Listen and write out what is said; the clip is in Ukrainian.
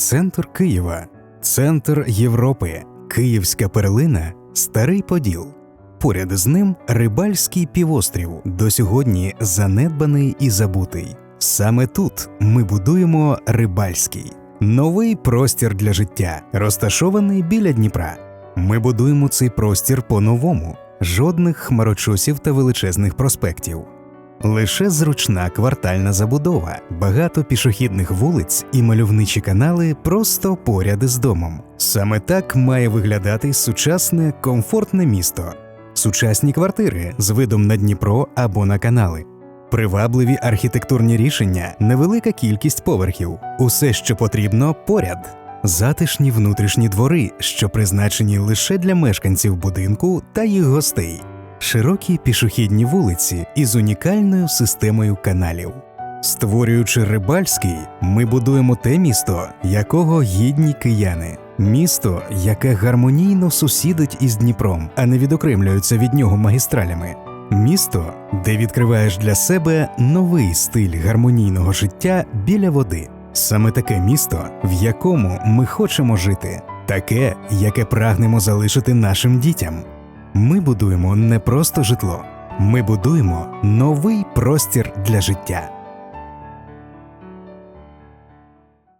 Центр Києва, центр Європи, Київська перлина, Старий Поділ. Поряд з ним Рибальський півострів, до сьогодні занедбаний і забутий. Саме тут ми будуємо Рибальський новий простір для життя, розташований біля Дніпра. Ми будуємо цей простір по-новому, жодних хмарочосів та величезних проспектів. Лише зручна квартальна забудова, багато пішохідних вулиць і мальовничі канали просто поряд із домом. Саме так має виглядати сучасне комфортне місто, сучасні квартири з видом на Дніпро або на канали. Привабливі архітектурні рішення, невелика кількість поверхів, усе, що потрібно, поряд. Затишні внутрішні двори, що призначені лише для мешканців будинку та їх гостей, широкі пішохідні вулиці із унікальною системою каналів. Створюючи Рибальський, ми будуємо те місто, якого гідні кияни. Місто, яке гармонійно сусідить із Дніпром, а не відокремлюється від нього магістралями. Місто, де відкриваєш для себе новий стиль гармонійного життя біля води. Саме таке місто, в якому ми хочемо жити, таке, яке прагнемо залишити нашим дітям. Ми будуємо не просто житло, ми будуємо новий простір для життя.